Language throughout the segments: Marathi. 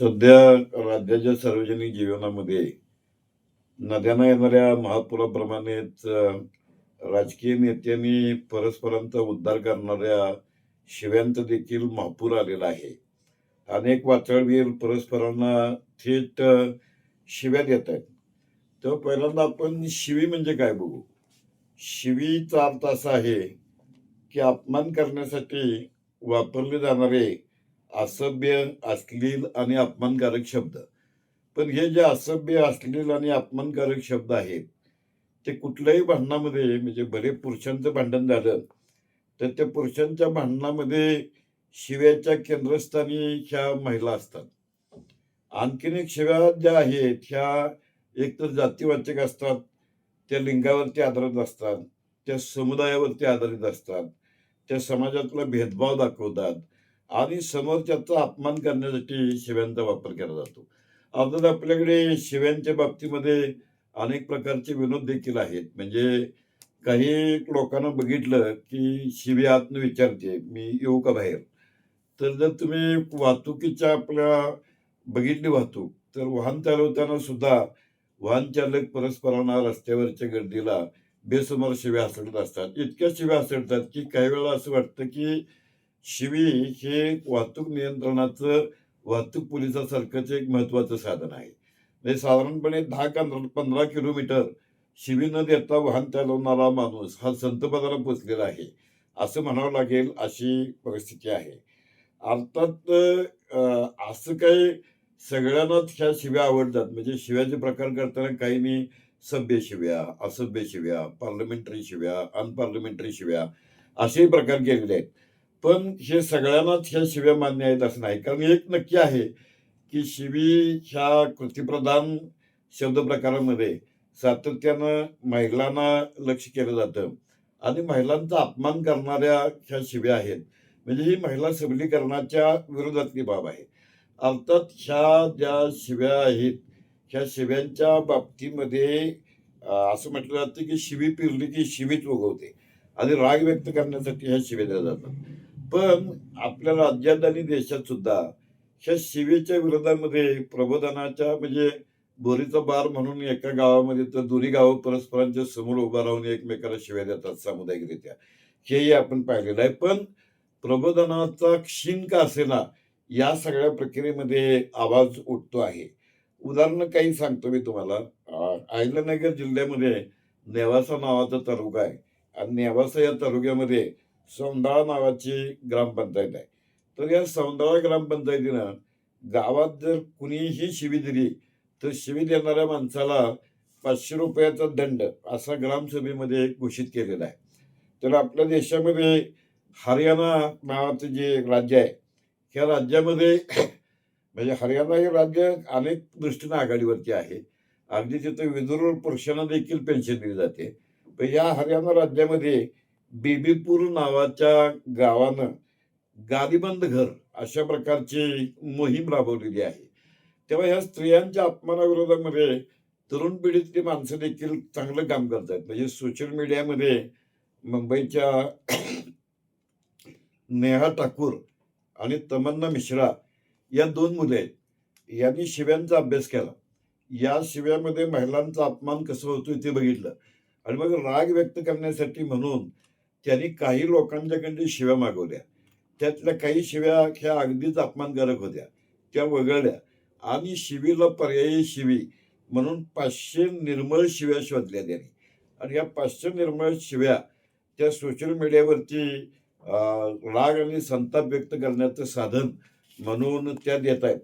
सध्या राज्याच्या सार्वजनिक जीवनामध्ये नद्यांना येणाऱ्या महापुराप्रमाणेच राजकीय नेत्यांनी परस्परांचा उद्धार करणाऱ्या शिव्यांचा देखील महापूर आलेला आहे. अनेक वाचाळवीर परस्परांना थेट शिव्यात शिव्या देत आहेत. तर पहिल्यांदा आपण शिवी म्हणजे काय बघू? शिवीचा अर्थ असा आहे की अपमान करण्यासाठी वापरले जाणारे असभ्य अश्लील आणि अपमानकारक शब्द. पण हे जे असभ्य अश्लील आणि अपमानकारक शब्द आहेत ते कुठल्याही भांडणामध्ये म्हणजे बरे पुरुषांचं भांडण झालं तर त्या पुरुषांच्या भांडणामध्ये शिव्याच्या केंद्रस्थानी ह्या महिला असतात. आणखीन एक शिव्या ज्या आहेत ह्या एकतर जातीवाचक असतात त्या लिंगावरती आधारित असतात त्या समुदायावरती आधारित असतात त्या समाजातला भेदभाव दाखवतात आणि समोरच्याचा अपमान करण्यासाठी शिव्यांचा वापर केला जातो. अर्थात आपल्याकडे शिव्यांच्या बाबतीमध्ये अनेक प्रकारचे विनोद देखील आहेत. म्हणजे काही लोकांना बघितलं की शिवी आतनं विचारते मी येऊ का बाहेर? तर जर तुम्ही वाहतुकीच्या आपल्या बघितली वाहतूक तर वाहन चालवताना सुद्धा वाहन चालक परस्परांना रस्त्यावरच्या गर्दीला बेसमोर शिव्या हसडत असतात. इतक्या शिव्या हसडतात की काही वेळा असं वाटतं की शिवी हे वाहतूक नियंत्रणाचं वाहतूक पोलिसासारखंच एक महत्वाचं साधन आहे. म्हणजे साधारणपणे दहा पंधरा पंधरा किलोमीटर शिवी न देता वाहन चालवणारा माणूस हा संतपदाला पोचलेला आहे असं म्हणावं लागेल अशी परिस्थिती आहे. अर्थात असं काही सगळ्यांनाच ह्या शिव्या आवडतात. म्हणजे शिव्याचे प्रकार करताना काही मी सभ्य शिव्या असभ्य शिव्या पार्लमेंटरी शिव्या अनपार्लमेंटरी शिव्या असेही प्रकार केलेले आहेत. पण हे सगळ्यांनाच ह्या शिव्या मान्य आहेत असं नाही. कारण एक नक्की आहे की शिवी ह्या कृतीप्रधान शब्द प्रकारामध्ये सातत्यानं महिलांना लक्ष केलं जातं. आणि महिलांचा अपमान करणाऱ्या ह्या शिव्या आहेत. म्हणजे ही महिला सबलीकरणाच्या विरोधातली बाब आहे. अर्थात ह्या ज्या शिव्या आहेत ह्या शिव्यांच्या बाबतीमध्ये असं म्हटलं जातं की शिवी पिरली की शिवीच उगवते. आणि राग व्यक्त करण्यासाठी ह्या शिव्या दिल्या जातात. पण आपल्या राज्यात आणि देशात सुद्धा ह्या शिवेच्या विरोधामध्ये प्रबोधनाच्या म्हणजे बोरीचा बार म्हणून एका गावामध्ये तर दोन्ही गावं परस्परांच्या समोर उभा राहून एकमेकाला शिव्या देतात सामुदायिकरित्या. हेही आपण पाहिलेलं आहे. पण प्रबोधनाचा क्षीण का असेना या सगळ्या प्रक्रियेमध्ये आवाज उठतो आहे. उदाहरणं काही सांगतो मी तुम्हाला. अहिल्यानगर जिल्ह्यामध्ये नेवासा नावाचा तालुका आहे. आणि नेवासा या तालुक्यामध्ये सौंदाळा नावाची ग्रामपंचायत आहे. तर या सौंदाळा ग्रामपंचायतीनं गावात जर कुणीही शिवी दिली तर शिवी देणाऱ्या माणसाला पाचशे रुपयाचा दंड असा ग्रामसभेमध्ये घोषित केलेला आहे. तर आपल्या देशामध्ये हरियाणा नावाचं जे राज्य आहे ह्या राज्यामध्ये म्हणजे हरियाणा हे राज्य अनेक दृष्टीनं आघाडीवरती आहे. अगदी तिथं विदुर पुरुषांना देखील पेन्शन दिली जाते. पण या हरियाणा राज्यामध्ये बेबीपूर नावाच्या गावानं गादीबंद घर अशा प्रकारची मोहीम राबवलेली आहे. तेव्हा ह्या स्त्रियांच्या अपमानाविरोधामध्ये तरुण पिढीतली माणसं देखील चांगलं काम करतात. म्हणजे सोशल मीडियामध्ये मुंबईच्या नेहा ठाकूर आणि तमन्ना मिश्रा या दोन मुले आहेत. यांनी शिव्यांचा अभ्यास केला. या शिव्यामध्ये महिलांचा अपमान कसं होतो ते बघितलं. आणि मग राग व्यक्त करण्यासाठी म्हणून त्यांनी काही लोकांच्याकडे शिव्या मागवल्या. त्यातल्या काही शिव्या ह्या अगदीच अपमानकारक होत्या. त्या वगळल्या. आणि शिवीला पर्यायी शिवी म्हणून पाचशे निर्मळ शिव्या शोधल्या त्यांनी. आणि या पाचशे निर्मळ शिव्या त्या सोशल मीडियावरती राग आणि संताप व्यक्त करण्याचं साधन म्हणून त्या देत आहेत.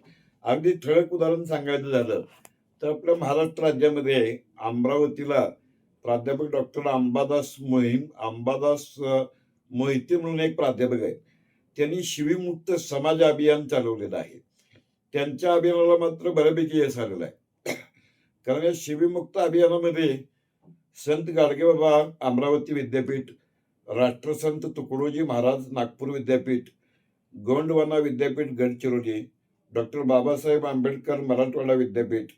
अगदी ठळक उदाहरण सांगायचं झालं तर आपल्या महाराष्ट्र राज्यामध्ये अमरावतीला प्राध्यापक डॉक्टर अंबादास मोहीम अंबादास मोहिते म्हणून एक प्राध्यापक आहेत. त्यांनी शिवीमुक्त समाज अभियान चालवलेलं आहे. त्यांच्या अभियानाला मात्र बऱ्यापैकी यश आलेलं आहे. कारण या शिवीमुक्त अभियानामध्ये संत गाडगेबाबा अमरावती विद्यापीठ राष्ट्रसंत तुकडोजी महाराज नागपूर विद्यापीठ गोंडवाना विद्यापीठ गडचिरोली डॉक्टर बाबासाहेब आंबेडकर मराठवाडा विद्यापीठ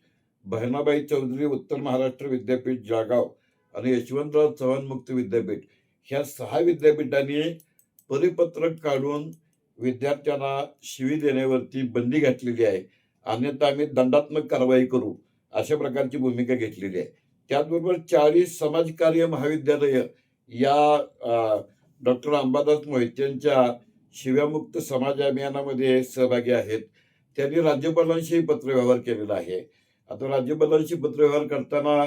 बहिणाबाई चौधरी उत्तर महाराष्ट्र विद्यापीठ जळगाव आणि यशवंतराव चव्हाण मुक्त विद्यापीठ. ह्या सहा विद्यापीठांनी परिपत्रक काढून विद्यार्थ्यांना शिवी देण्यावरती बंदी घातलेली आहे. अन्यथा आम्ही दंडात्मक कारवाई करू अशा प्रकारची भूमिका घेतलेली आहे. त्याचबरोबर चाळीस समाजकार्य महाविद्यालय या डॉक्टर अंबादास मोहित यांच्या शिव्यामुक्त समाज अभियानामध्ये सहभागी आहेत. त्यांनी राज्यपालांशी पत्रव्यवहार केलेला आहे. आता राज्यपालांशी पत्रव्यवहार करताना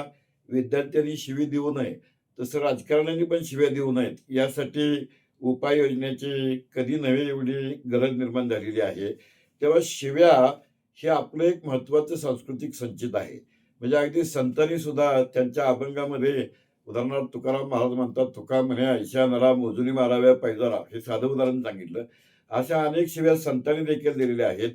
विद्यार्थ्यांनी शिवी देऊ नये. तसं राजकारण्यांनी पण शिव्या देऊ नयेत. यासाठी उपाययोजनेची कधी नव्हे एवढी गरज निर्माण झालेली आहे. तेव्हा शिव्या हे आपलं एक महत्त्वाचं सांस्कृतिक संचित आहे. म्हणजे अगदी संतांनी सुद्धा त्यांच्या अभंगामध्ये उदाहरणार्थ तुकाराम महाराज म्हणतात तुका म्हणे ऐशा नरा मोजुनी माराव्या पैजारा. हे साधं उदाहरण सांगितलं. अशा अनेक शिव्या संतांनी देखील दिलेल्या आहेत.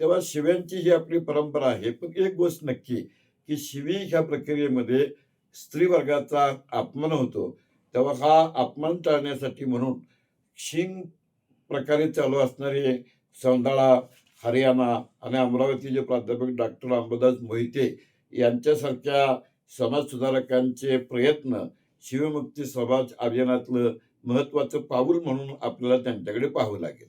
तेव्हा शिव्यांची ही आपली परंपरा आहे. पण एक गोष्ट नक्की की शिवी ह्या प्रक्रियेमध्ये स्त्री वर्गाचा अपमान होतो. तेव्हा हा अपमान टाळण्यासाठी म्हणून शिंग प्रकारे चालू असणारे सौंदाळा हरियाणा आणि अमरावतीचे प्राध्यापक डॉक्टर अंबादास मोहिते यांच्यासारख्या समाज सुधारकांचे प्रयत्न शिवमुक्ती समाज अभियानातलं महत्त्वाचं पाऊल म्हणून आपल्याला त्यांच्याकडे पाहावं लागेल.